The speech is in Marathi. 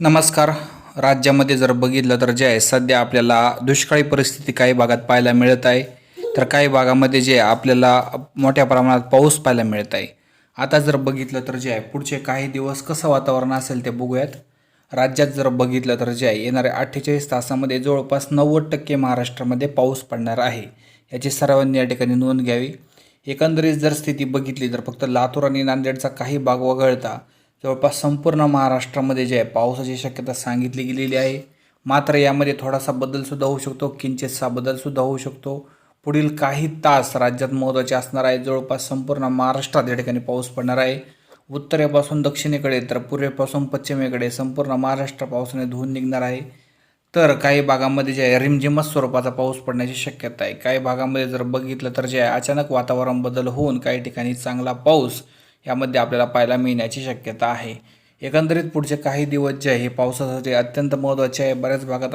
नमस्कार. राज्यामध्ये जर बघितलं तर जे आहे सध्या आपल्याला दुष्काळी परिस्थिती काही भागात पाहायला मिळत आहे. तर काही भागामध्ये जे आहे आपल्याला मोठ्या प्रमाणात पाऊस पाहायला मिळत आहे. आता जर बघितलं तर जे आहे पुढचे काही दिवस कसं वातावरण असेल ते बघूयात. राज्यात जर बघितलं तर जे आहे येणाऱ्या अठ्ठेचाळीस तासामध्ये जवळपास नव्वद टक्के महाराष्ट्रामध्ये पाऊस पडणार आहे. याची सर्वांनी या ठिकाणी नोंद घ्यावी. एकंदरीत जर स्थिती बघितली तर फक्त लातूर आणि नांदेडचा काही भाग वगळता जवळपास संपूर्ण महाराष्ट्रामध्ये जे आहे पावसाची शक्यता सांगितली गेलेली आहे. मात्र यामध्ये थोडासा बदलसुद्धा होऊ शकतो किंचितसा बदलसुद्धा होऊ शकतो. पुढील काही तास राज्यात महत्त्वाचे असणार आहे. जवळपास संपूर्ण महाराष्ट्रात या ठिकाणी पाऊस पडणार आहे. उत्तरेपासून दक्षिणेकडे तर पूर्वेपासून पश्चिमेकडे संपूर्ण महाराष्ट्र पावसाने धुवून निघणार आहे. तर काही भागामध्ये जे आहे रिमझिमच स्वरूपाचा पाऊस पडण्याची शक्यता आहे. काही भागामध्ये जर बघितलं तर जे आहे अचानक वातावरण बदल होऊन काही ठिकाणी चांगला पाऊस यामध्ये आपल्याला पाहायला मिळण्याची शक्यता आहे. एकंदरीत पुढचे काही दिवस जे आहे पावसासाठी अत्यंत महत्त्वाचे आहे बऱ्याच भागात